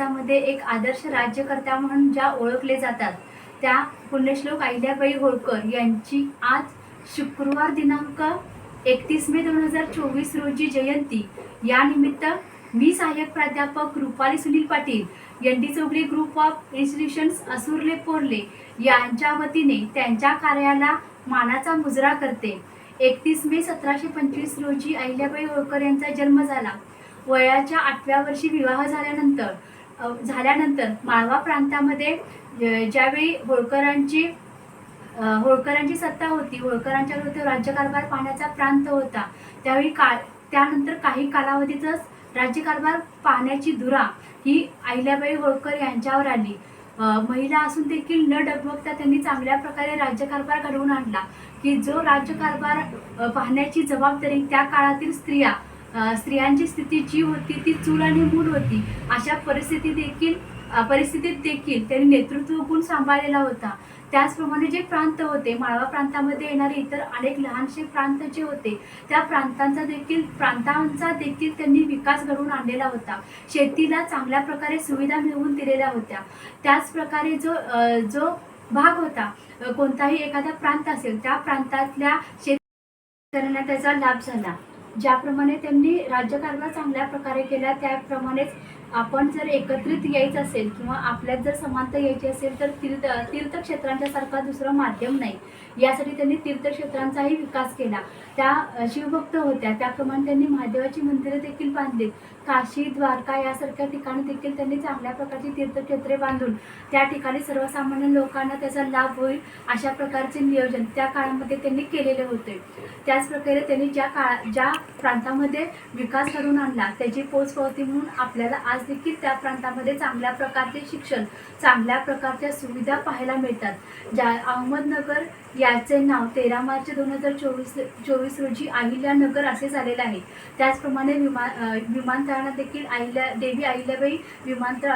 मध्ये एक आदर्श राज्यकर्त्या म्हणून ज्या ओळखले जातात त्या पुण्यश्लोक अहिल्याबाई होळकर यांची आज शुक्रवार दिनांक एकतीस मे दोन हजार चोवीस रोजी जयंती. या निमित्त मी सहाय्यक प्राध्यापक Rupali Sunil Patil N D Chougule group of institutions Asurle Porle यांच्या वतीने त्यांच्या कार्याला मानाचा मुजरा करते. एकतीस मे सतराशे पंचवीस रोजी अहिल्याबाई होळकर यांचा जन्म झाला. वयाच्या आठव्या वर्षी विवाह झाल्यानंतर झाल्यानंतर माळवा प्रांतामध्ये ज्यावेळी होळकरांची होळकरांची सत्ता होती होळकरांच्या तो राज्यकारभार पाहण्याचा प्रांत होता त्यावेळी का त्यानंतर काही कालावधीतच राज्यकारभार पाहण्याची धुरा ही अहिल्याबाई होळकर यांच्यावर आली. महिला असून देखील न डगमगता त्यांनी चांगल्या प्रकारे राज्यकारभार घडवून आणला की जो राज्यकारभार पाहण्याची जबाबदारी त्या काळातील स्त्रिया स्त्रियांची स्थिती जी होती ती चूल आणि मूल होती. अशा परिस्थिती देखील परिस्थितीत देखील त्यांनी नेतृत्व गुण सांभाळलेला होता. त्याचप्रमाणे जे प्रांत होते माळवा प्रांतामध्ये येणारे इतर अनेक लहानसे प्रांत जे होते त्या प्रांतांचा देखील प्रांतांचा देखील त्यांनी विकास घडवून आणलेला होता. शेतीला चांगल्या प्रकारे सुविधा मिळवून दिलेल्या होत्या. त्याचप्रकारे जो जो भाग होता कोणताही एखादा प्रांत असेल त्या प्रांतातल्या शेतकऱ्यांना त्याचा लाभ झाला. ज्याप्रमाणे त्यांनी राज्यकारभार चांगल्या प्रकारे केला त्याप्रमाणेच आपण जर एकत्रित यायचं असेल किंवा आपल्यात जर समानता यायची असेल तर तीर्थ तीर्थक्षेत्रांच्या सारखा दुसरं माध्यम नाही. यासाठी त्यांनी तीर्थक्षेत्रांचाही विकास केला. त्या शिवभक्त होत्या. त्याप्रमाणे त्यांनी महादेवाची मंदिरं देखील बांधली काशी द्वारका यासारख्या ठिकाणी देखील त्यांनी चांगल्या प्रकारची तीर्थक्षेत्रे बांधून त्या ठिकाणी सर्वसामान्य लोकांना त्याचा लाभ होईल अशा प्रकारचे नियोजन त्या काळामध्ये त्यांनी केलेले होते. त्याचप्रकारे त्यांनी ज्या काळा ज्या प्रांतामध्ये विकास घडवून आणला त्याची पोचपावती म्हणून आपल्याला आज देखील त्या प्रांतामध्ये चांगल्या प्रकारचे शिक्षण चांगल्या प्रकारच्या सुविधा पाहायला मिळतात. ज्या अहमदनगर याचे नाव तेरा मार्च दोन हजार चोवीस चोवीस रोजी अहिल्यानगर असे झालेले आहे. त्याचप्रमाणे विमान अ, विमानतळाला देखील अहिल्या देवी अहिल्याबाई विमानतळ